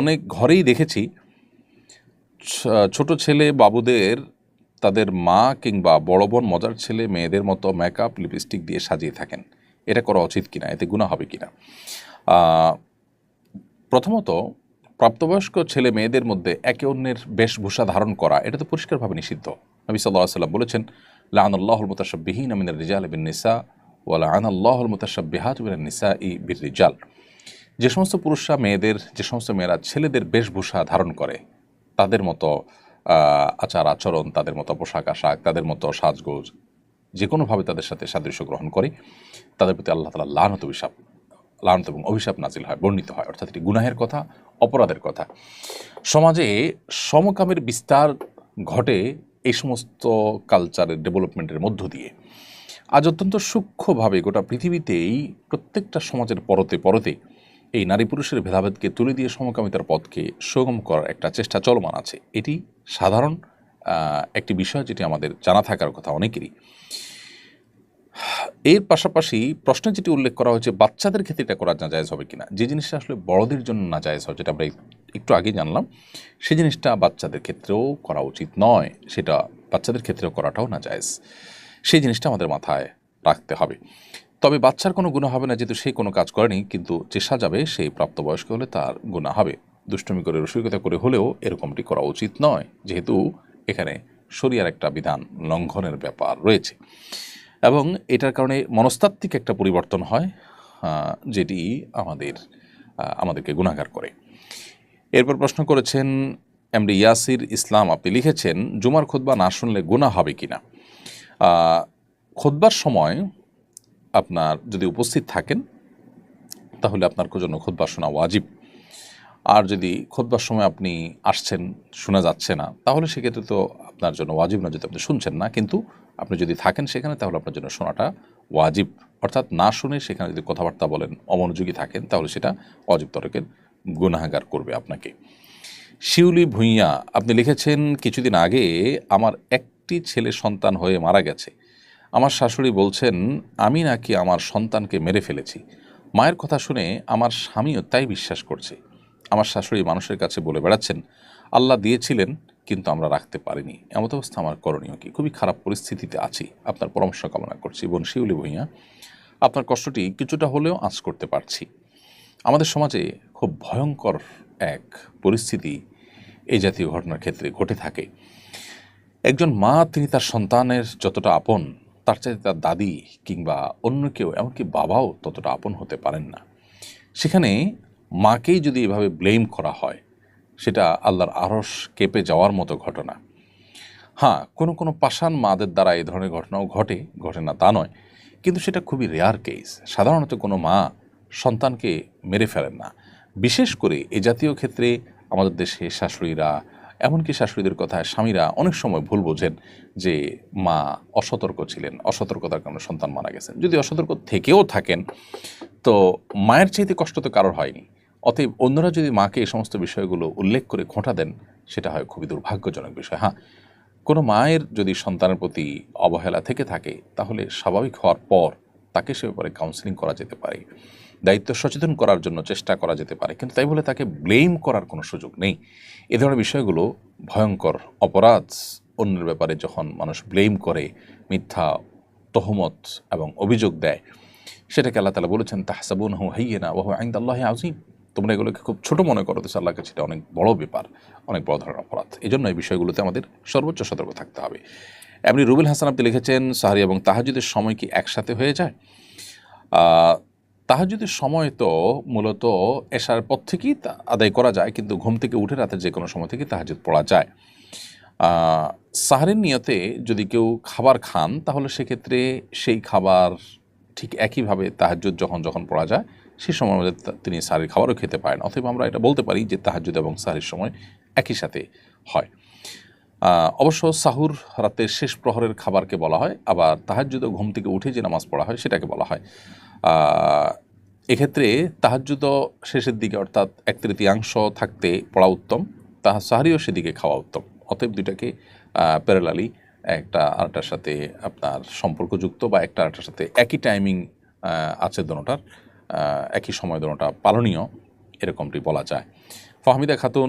অনেক ঘরেই দেখেছি ছোট ছেলে বাবুদের, তাদের মা কিংবা বড় বোন, মজার ছেলে মেয়েদের মতো মেকআপ লিপস্টিক দিয়ে সাজিয়ে থাকেন। এটা করা উচিত কিনা, এতে গুণা হবে কিনা? প্রথমত প্রাপ্তবয়স্ক ছেলে মেয়েদের মধ্যে একে অন্যের বেশভূষা ধারণ করা, এটা তো পরিষ্কারভাবে নিষিদ্ধ। নবী সাল্লাহ সাল্লাম বলেছেন লাআনাল্লাহুল মুতাশাব্বিহিন মিনার রিজাল বিন নিসা ওয়া লাআনাল্লাহুল মুতাশাব্বিহাত মিনান নিসা ই বির রিজাল। যে সমস্ত পুরুষরা মেয়েদের, যে সমস্ত মেয়েরা ছেলেদের বেশভূষা ধারণ করে, তাদের মতো আচার আচরণ, তাদের মতো পোশাক আশাক, তাদের মতো সাজগোজ, যে কোনোভাবে তাদের সাথে সাদৃশ্য গ্রহণ করে, তাদের প্রতি আল্লাহ তালা লানত অভিশাপ, লানত এবং অভিশাপ নাজিল হয়, বর্ণিত হয়। অর্থাৎ এটি গুনাহের কথা, অপরাধের কথা। সমাজে সমকামের বিস্তার ঘটে এই সমস্ত কালচারের ডেভেলপমেন্টের মধ্য দিয়ে। আজ অত্যন্ত সূক্ষ্মভাবে গোটা পৃথিবীতেই প্রত্যেকটা সমাজের পরতে পরতে এই নারী পুরুষের ভেদাভেদকে তুলে দিয়ে সমকামিতার পথকে সুগম করার একটা চেষ্টা চলমান আছে। এটি সাধারণ একটি বিষয় যেটি আমাদের জানা থাকার কথা অনেকেরই। এর পাশাপাশি প্রশ্নে যেটি উল্লেখ করা হয়েছে, বাচ্চাদের ক্ষেত্রে এটা করা না জায়েজ হবে কিনা? যে জিনিসটা আসলে বড়দের জন্য না জায়েজ হয়, যেটা আমরা একটু আগে জানলাম সেই জিনিসটা বাচ্চাদের ক্ষেত্রেও করা উচিত নয়, সেটা বাচ্চাদের ক্ষেত্রেও করাটাও না জায়েজ সেই জিনিসটা আমাদের মাথায় রাখতে হবে। তবে বাচ্চার কোনো গুণা হবে না যেহেতু সে কোনো কাজ করেনি কিন্তু যে সাজাবে সেই প্রাপ্তবয়স্ক হলে তার গুণা হবে। দুষ্টমি করে রসিকতা করে হলেও এরকমটি করা উচিত নয় যেহেতু এখানে শরিয়ার একটা বিধান লঙ্ঘনের ব্যাপার রয়েছে। এবং এটার কারণে মনস্তাত্ত্বিক একটা পরিবর্তন হয় যেটি আমাদের আমাদেরকে গুণাগার করে। এরপর প্রশ্ন করেছেন এমডি ইয়াসির ইসলাম আপনি লিখেছেন জুমার খুতবা না শুনলে গুণা হবে কিনা? আহ, খুতবার সময় আপনার যদি উপস্থিত থাকেন, তাহলে আপনার জন্য খুতবা শোনা ওয়াজিব। আর যদি খুতবার সময় আপনি আসছেন, শোনা যাচ্ছে না, তাহলে সেক্ষেত্রে তো আপনার জন্য ওয়াজিব না যদি আপনি শুনছেন না। কিন্তু আপনি যদি থাকেন সেখানে, তাহলে আপনার জন্য শোনাটা ওয়াজিব। অর্থাৎ না শুনে সেখানে যদি কথাবার্তা বলেন, অমনোযোগী থাকেন, তাহলে সেটা অজিব তরকের গুনাহাগার করবে আপনাকে। শিউলি ভুঁইয়া, আপনি লিখেছেন, কিছুদিন আগে আমার একটি ছেলে সন্তান হয়ে মারা গেছে। আমার শাশুড়ি বলছেন, আমি নাকি আমার সন্তানকে মেরে ফেলেছি। মায়ের কথা শুনে আমার স্বামীও তাই বিশ্বাস করছে। আমার শাশুড়ি মানুষের কাছে বলে বেড়াচ্ছেন, আল্লাহ দিয়েছিলেন, কিন্তু আমরা রাখতে পারিনি। এমত অবস্থা আমার করণীয় কি? খুবই খারাপ পরিস্থিতিতে আছি। আপনার পরামর্শ কামনা করছি। বোন শিউলি ভুঁইয়া, আপনার কষ্টটি কিছুটা হলেও আঁচ করতে পারছি। আমাদের সমাজে খুব ভয়ঙ্কর এক পরিস্থিতি এই জাতীয় ঘটনার ক্ষেত্রে ঘটে থাকে। একজন মা, তিনি তার সন্তানের যতটা আপন তার চাইতে তার দাদি কিংবা অন্য কেউ, এমনকি বাবাও ততটা আপন হতে পারেন না। সেখানে মাকেই যদি এভাবে ব্লেম করা হয়, সেটা আল্লাহর আরস কেঁপে যাওয়ার মতো ঘটনা। হ্যাঁ কোনো কোনো পাষাণ মাদের দ্বারা এই ধরনের ঘটনাও ঘটে ঘটে না তা নয়। কিন্তু সেটা খুবই রেয়ার কেস সাধারণত কোনো মা সন্তানকে মেরে ফেলেন না। বিশেষ করে এ জাতীয় ক্ষেত্রে আমাদের দেশে শাশুড়িরা এমনকি শাশুড়িদের কথায় স্বামীরা অনেক সময় ভুল বোঝেন যে মা অসতর্ক ছিলেন, অসতর্কতার কারণে সন্তান মারা গেছেন। যদি অসতর্ক থেকেও থাকেন, তো মায়ের চাইতে কষ্ট তো কারোর হয়নি। অতএব অন্যরা যদি মাকে এই সমস্ত বিষয়গুলো উল্লেখ করে খোঁটা দেন, সেটা হয় খুবই দুর্ভাগ্যজনক বিষয়। হ্যাঁ কোনো মায়ের যদি সন্তানের প্রতি অবহেলা থেকে থাকে, তাহলে স্বাভাবিক হওয়ার পর তাকে সে ব্যাপারে কাউন্সিলিং করা যেতে পারে, দায়িত্ব সচেতন করার জন্য চেষ্টা করা যেতে পারে, কিন্তু তাই বলে তাকে ব্লেম করার কোনো সুযোগ নেই। এ ধরনের বিষয়গুলো ভয়ঙ্কর অপরাধ। অন্যের ব্যাপারে যখন মানুষ ব্লেম করে, মিথ্যা, তহমত এবং অভিযোগ দেয়, সেটাকে আল্লাহ তালা বলেছেন তাহসাবুন হু হাইয়ে না ওহ আইন আল্লাহ আজিম তোমরা এগুলোকে খুব ছোট মনে করো তো আল্লাহর কাছে এটা অনেক বড় ব্যাপার, অনেক বড় ধরনের অপরাধ। এই জন্য এই বিষয়গুলোতে আমাদের সর্বোচ্চ সতর্ক থাকতে হবে। এমনি রুবেল হাসান আপনি লিখেছেন, সাহারি এবং তাহাজুদের সময় কি একসাথে হয়ে যায়? তাহাজুদের সময় তো মূলত এশার পর থেকেই আদায় করা যায়, কিন্তু ঘুম থেকে উঠে রাতে যে কোনো সময় থেকে তাহাজুদ পড়া যায়। সাহারের নিয়তে যদি কেউ খাবার খান, তাহলে সেক্ষেত্রে সেই খাবার ঠিক একইভাবে তাহাজুদ যখন যখন পড়া যায় সেই সময় মধ্যে তিনি সাহারির খাবারও খেতে পারেন। অথবা আমরা এটা বলতে পারি যে তাহাজুদ এবং সাহারির সময় একই সাথে হয়। অবশ্য সাহুর রাতের শেষ প্রহরের খাবারকে বলা হয়, আবার তাহাজ্জুদ ও ঘুম থেকে উঠে যে নামাজ পড়া হয় সেটাকে বলা হয়। এক্ষেত্রে তাহাজ্জুদ শেষের দিকে অর্থাৎ এক তৃতীয়াংশ থাকতে পড়া উত্তম, তাহা সাহারিও সেদিকে খাওয়া উত্তম। অতএব দুইটাকে প্যারালালি একটা আরেকটার সাথে আপনার সম্পর্কযুক্ত বা একটা আরেকটার সাথে একই টাইমিং আছে দোনোটার একই সময় দোনোটা পালনীয়, এরকমটি বলা যায়। ফাহমিদা খাতুন